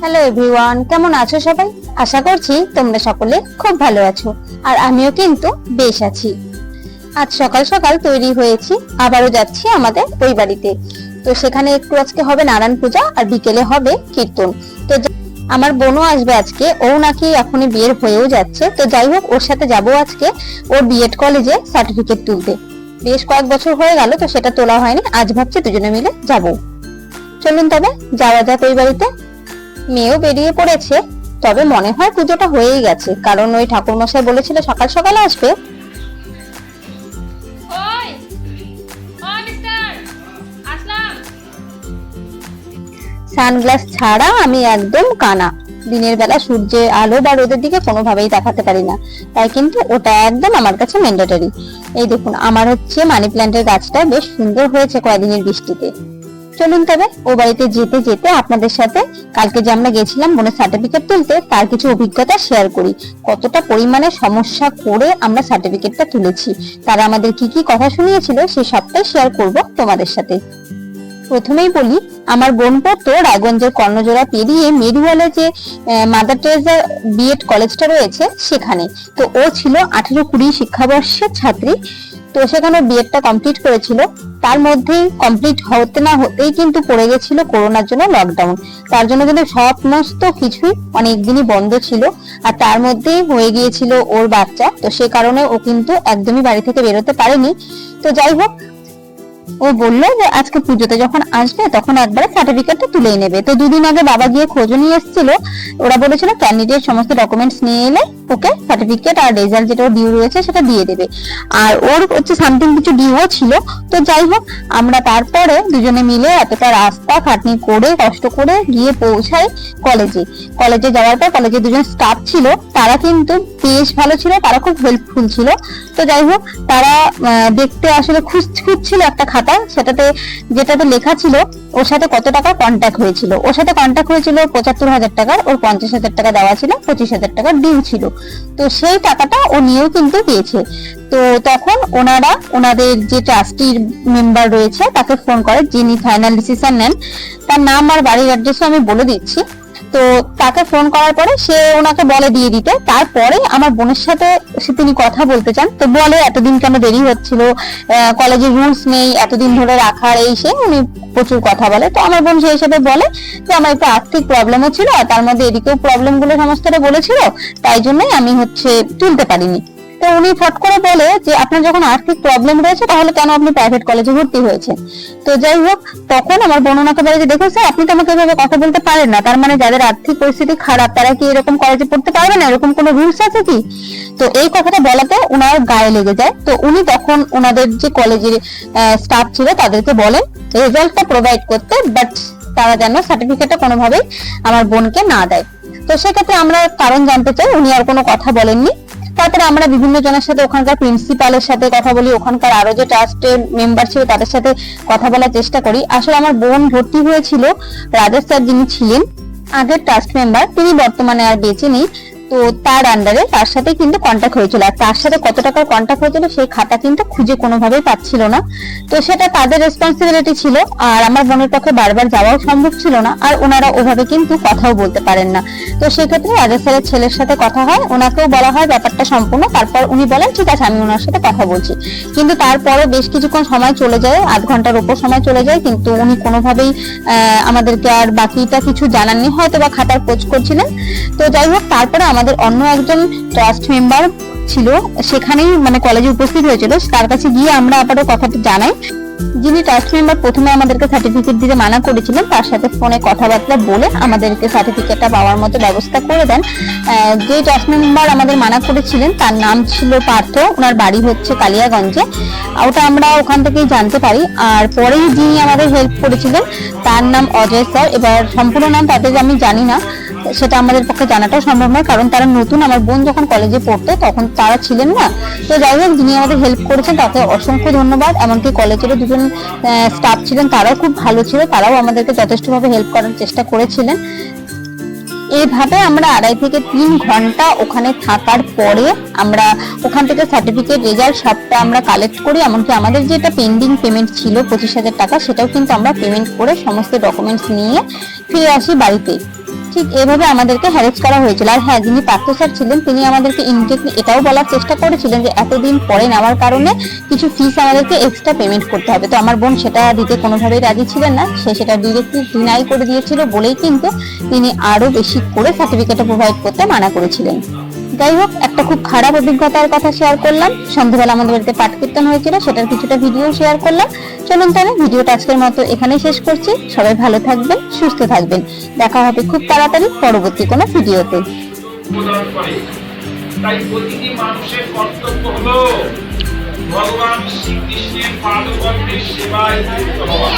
Hello everyone কেমন আছো সবাই? আশা করছি তোমরা সকলে খুব ভালো আছো, আর আমিও কিন্তু বেশ আছি। আজ সকাল সকাল তৈরি হয়েছি, আবারও যাচ্ছি আমাদের ওই বাড়িতে। তো সেখানে একটু আজকে হবে নারায়ণ পূজা, আর বিকেলে হবে কীর্তন। তো আমার বোনও আসবে আজকে, ও নাকি এখনই বিয়ের হয়েও যাচ্ছে। তো যাই হোক, ওর সাথে যাব আজকে, ওর বিএড কলেজে সার্টিফিকেট তুলতে। বেশ কয়েক বছর হয়ে গেল, তো সেটা তোলা হয়নি, আজ ভাবছি দুজনে মিলে যাব। চলুন তবে যাওয়া যাক ওই বাড়িতে। মেয়েও বেরিয়ে পড়েছে তবে মনে হয় পুজোটা হয়েই গেছে কারণ ওই ঠাকুরমশাই বলেছিল সকাল সকাল আসবে। সানগ্লাস ছাড়া আমি একদম কানা। দিনের বেলা সূর্যের আলো বা রোদের দিকে কোনোভাবেই দেখাতে পারি না। তাই কিন্তু ওটা একদম আমার কাছে ম্যান্ডেটরি এই দেখুন আমার হচ্ছে মানি প্ল্যান্টের গাছটা বেশ সুন্দর হয়েছে কয়েকদিনের বৃষ্টিতে। চলুন তবে, ও বাড়িতে যেতে যেতে আপনাদের সাথে কালকে যে আমরা গেছিলাম বোনের সার্টিফিকেট তুলতে, তার কিছু অভিজ্ঞতা শেয়ার করি। কতটা পরিমাণে সমস্যা করে আমরা সার্টিফিকেটটা তুলেছি। তারা আমাদের কি কি কথা শুনিয়েছিল সেই সবটাই শেয়ার করব তোমাদের সাথে। প্রথমেই বলি, আমার বোন পড়তো রায়গঞ্জের কর্ণজোড়া পেরিয়ে মেরুয়ালে যে মাদার টেরেজা বিএড কলেজটা রয়েছে, সেখানে। তো ও ছিল আঠেরো কুড়ি শিক্ষাবর্ষের ছাত্রী। তো সেখানে বিএডটা কমপ্লিট করেছিল। তার মধ্যেই কমপ্লিট হতে না হতেই কিন্তু পড়ে গেছিল করোনার জন্য লকডাউন তার জন্য কিন্তু সমস্ত কিছুই অনেকদিনই বন্ধ ছিল আর তার মধ্যেই হয়ে গিয়েছিল ওর বাচ্চা। তো সে কারণে ও কিন্তু একদমই বাড়ি থেকে বেরোতে পারেনি। তো যাই হোক, ও বলল যে আজকে পুজোতে যখন আসবে তখন একবারে সার্টিফিকেটটা তুলেই নেবে। তো দুদিন আগে বাবা গিয়ে খোঁজ নিয়ে এসেছিল। ওরা বলেছিল ক্যান্ডিডেট সমস্ত ডকুমেন্টস নিয়ে এলে ওকে সার্টিফিকেট আর রেজাল্ট যেটা ডিউ রয়েছে সেটা দিয়ে দেবে। আর ওর হচ্ছে সামথিং কিছু ডিউও ছিল। তো যাই হোক, আমরা তারপরে দুজনে মিলে এতটা রাস্তা খাটনি করে, কষ্ট করে গিয়ে পৌঁছাই কলেজে কলেজে যাওয়ার পর কলেজে দুজন স্টাফ ছিল। তারা কিন্তু বেশ ভালো ছিল, তারা খুব হেল্পফুল ছিল। তো যাই হোক, তারা দেখতে আসলে খুঁজ খুঁজছিল একটা খাতা। সেটাতে যেটাতে লেখা ছিল, ওর সাথে কত টাকা কন্ট্যাক্ট হয়েছিল? ওর সাথে কন্ট্যাক্ট হয়েছিল পঁচাত্তর হাজার টাকার, ওর পঞ্চাশ হাজার টাকা দেওয়া ছিল, পঁচিশ হাজার টাকার ডিউ ছিল। তো সেই টাকাটা ও নিয়েও কিন্তু দিয়েছে তো তখন ওনারা, ওনাদের যে ট্রাস্টির মেম্বার রয়েছে, তাকে ফোন করে যিনি ফাইনাল ডিসিশন নেন, তার নাম আর বাড়ির অ্যাড্রেসও আমি বলে দিচ্ছি। তো তাকে ফোন করার পরে সে ওনাকে বলে দিয়ে দিতে। তারপরে আমার বোনের সাথে তিনি কথা বলতে চান। তো বলে এতদিন কেন দেরি হচ্ছিল? কলেজে রুলস নেই, এতদিন ধরে রাখার এই সে, উনি প্রচুর কথা বলে। তো আমার বোন সে হিসেবে বলে যে, আমার একটু আর্থিক প্রবলেমও ছিল তার মধ্যে এদিকেও প্রবলেমগুলো সমস্তটা বলেছিল, তাই জন্যই আমি হচ্ছে তুলতে পারিনি। উনি ফট করে বলে যে, আপনার যখন আর্থিক প্রবলেম রয়েছে, তাহলে কেন আপনি প্রাইভেট কলেজে ভর্তি হয়েছে তো যাই হোক, তখন আমার বোন ওনাকে বলে যে, দেখুন স্যার আপনি তো আমাকে এভাবে কথা বলতে পারেন না। তার মানে যাদের আর্থিক পরিস্থিতি খারাপ, তারা কি এরকম কলেজে পড়তে পারবে না? এরকম কোনো রুলস আছে কি? তো এই কথাটা বলাতে ওনার গায়ে লেগে যায়। তো উনি তখন ওনাদের যে কলেজের স্টাফ ছিল, তাদেরকে বলেন রেজাল্টটা প্রোভাইড করতে বাট তারা যেন সার্টিফিকেটটা কোনোভাবেই আমার বোনকে না দেয়। তো সেক্ষেত্রে আমরা কারণ জানতে চাই, উনি আর কোনো কথা বলেননি। তারপরে আমরা বিভিন্ন জনের সাথে ওখানকার প্রিন্সিপালের সাথে কথা বলি, ওখানকার আরও যে ট্রাস্টের মেম্বার ছিল তাদের সাথে কথা বলার চেষ্টা করি। আসলে আমার বোন ভর্তি হয়েছিল, রাজেশ স্যার যিনি ছিলেন, আগের ট্রাস্ট মেম্বার তিনি বর্তমানে আর বেঁচে নেই। তো তার আন্ডারে তার সাথে কিন্তু কন্ট্যাক্ট হয়েছিল। আর তার সাথে কত টাকার কন্ট্যাক্ট হয়েছিল সেই খাতা কিন্তু খুঁজে কোনোভাবেই পাচ্ছিল না। তো সেটা তাদের রেসপন্সিবিলিটি ছিল। আর আমার বোনের পক্ষে বারবার যাওয়াও সম্ভব ছিল না। আর ওনারা ওভাবে কিন্তু কথাও বলতে পারেন না। তো সেক্ষেত্রে রাজা স্যারের ছেলের সাথে কথা হয়। ওনাকেও বলা হয় ব্যাপারটা সম্পূর্ণ। তারপর উনি বলেন, ঠিক আছে, আমি ওনার সাথে কথা বলছি। কিন্তু তারপরে বেশ কিছুক্ষণ সময় চলে যায়। আধ ঘণ্টার উপর সময় চলে যায়। কিন্তু উনি কোনোভাবেই আমাদেরকে আর বাকিটা কিছু জানাননি। হয়তো বা খাতার খোঁজ করছিলেন। তো যাই হোক, তারপরে আমাদের অন্য একজন ট্রাস্ট মেম্বার ছিল, সেখানেই মানে কলেজে উপস্থিত হয়েছিল। তার কাছে গিয়ে আমরা আবারও কথাটা জানাই। যিনি ট্রাস্ট মেম্বার প্রথমে আমাদেরকে সার্টিফিকেট দিতে মানা করেছিলেন, তার সাথে ফোনে কথাবার্তা বলে আমাদেরকে সার্টিফিকেটটা পাওয়ার মতো ব্যবস্থা করে দেন। যে ট্রাস্ট মেম্বার আমাদের মানা করেছিলেন, তার নাম ছিল পার্থ। ওনার বাড়ি হচ্ছে কালিয়াগঞ্জে। ওটা আমরা ওখান থেকেই জানতে পারি। আর পরেই যিনি আমাদের হেল্প করেছিলেন, তার নাম অজয় স্যার এবার সম্পূর্ণ নাম তাদের আমি জানি না। সেটা আমাদের পক্ষে জানাটাও সম্ভব নয়, কারণ তারা নতুন, আমার বোন যখন কলেজে পড়তো, তখন তারা ছিলেন না। তো যাই হোক, যিনি আমাদের হেল্প করেছেন, তাকে অসংখ্য ধন্যবাদ। এমনকি কলেজেরও দুজন স্টাফ ছিলেন, তারাও খুব ভালো ছিল, তারাও আমাদেরকে যথেষ্টভাবে হেল্প করার চেষ্টা করেছিলেন। এইভাবে আমরা আড়াই থেকে তিন ঘণ্টা ওখানে থাকার পরে আমরা ওখান থেকে সার্টিফিকেট রেজাল্ট সবটা আমরা কালেক্ট করি। এমনকি আমাদের যেটা পেন্ডিং পেমেন্ট ছিল, পঁচিশ হাজার টাকা, সেটাও কিন্তু আমরা পেমেন্ট করে সমস্ত ডকুমেন্টস নিয়ে ফিরে আসি বাড়িতে। ঠিক এভাবে আমাদেরকে হ্যারেস করা হয়েছিল। আর হ্যাঁ যিনি পার্থ স্যার ছিলেন, তিনি আমাদেরকে ইমিডিয়েটলি এটাও বলার চেষ্টা করেছিলেন যে এতদিন পরে নেওয়ার কারণে কিছু ফিস আমাদেরকে এক্সট্রা পেমেন্ট করতে হবে। তো আমার বোন সেটা দিতে কোনোভাবেই রাজি ছিলেন না। সে সেটা ডিরেক্টলি ডিনাই করে দিয়েছিল বলেই কিন্তু তিনি আরও বেশি করে সার্টিফিকেটটা প্রোভাইড করতে মানা করেছিলেন। যাই হোক, একটা খুব খারাপ অভিজ্ঞতার কথা শেয়ার করলাম। সন্ধ্যাবেলা আমাদের বাড়িতে পাঠ কীর্তন হয়েছিল, সেটার কিছুটা ভিডিও শেয়ার করলাম। চলুন তাহলে, ভিডিওটা আজকের মতো এখানেই শেষ করছি। সবাই ভালো থাকবেন, সুস্থ থাকবেন। দেখা হবে খুব তাড়াতাড়ি পরবর্তী কোনো ভিডিওতে। তাই প্রতিটি মানুষের কর্তব্য হলো ভগবান শ্রীকৃষ্ণের পাদপদ্মের সেবায় যুক্ত হওয়া।